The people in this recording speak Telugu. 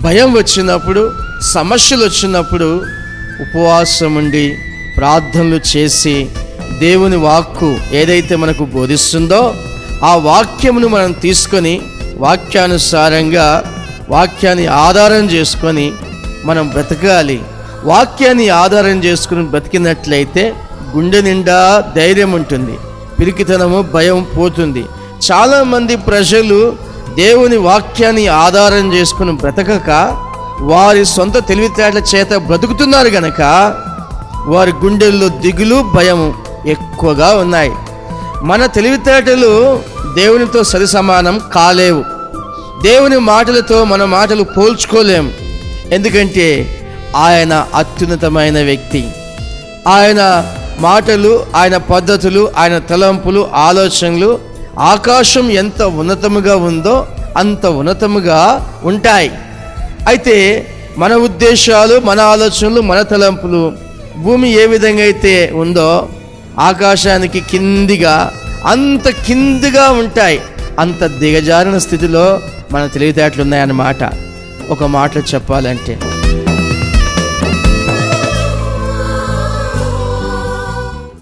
భయం వచ్చినప్పుడు సమస్యలు వచ్చినప్పుడు ఉపవాసం ఉండి ప్రార్థనలు చేసి దేవుని వాక్కు ఏదైతే మనకు బోధిస్తుందో ఆ వాక్యమును మనం తీసుకొని వాక్యానుసారంగా వాక్యాన్ని ఆధారం చేసుకొని మనం బ్రతకాలి. వాక్యాన్ని ఆధారం చేసుకుని బ్రతికినట్లయితే గుండె నిండా ధైర్యం ఉంటుంది. పిరికితనము భయం పోతుంది. చాలామంది ప్రజలు దేవుని వాక్యాన్ని ఆధారం చేసుకుని బ్రతకక వారి సొంత తెలివితేటల చేత బ్రతుకుతున్నారు గనక వారి గుండెల్లో దిగులు భయం ఎక్కువగా ఉన్నాయి. మన తెలివితేటలు దేవునితో సరి సమానం కాలేవు. దేవుని మాటలతో మన మాటలు పోల్చుకోలేం. ఎందుకంటే ఆయన అత్యున్నతమైన వ్యక్తి. ఆయన మాటలు ఆయన పద్ధతులు ఆయన తలంపులు ఆలోచనలు ఆకాశం ఎంత ఉన్నతముగా ఉందో అంత ఉన్నతముగా ఉంటాయి. అయితే మన ఉద్దేశాలు మన ఆలోచనలు మన తలంపులు భూమి ఏ విధంగా అయితే ఉందో ఆకాశానికి కిందిగా అంత కిందిగా ఉంటాయి. అంత దిగజారిన స్థితిలో మన తెలివితేటలు ఉన్నాయన్నమాట ఒక మాట చెప్పాలంటే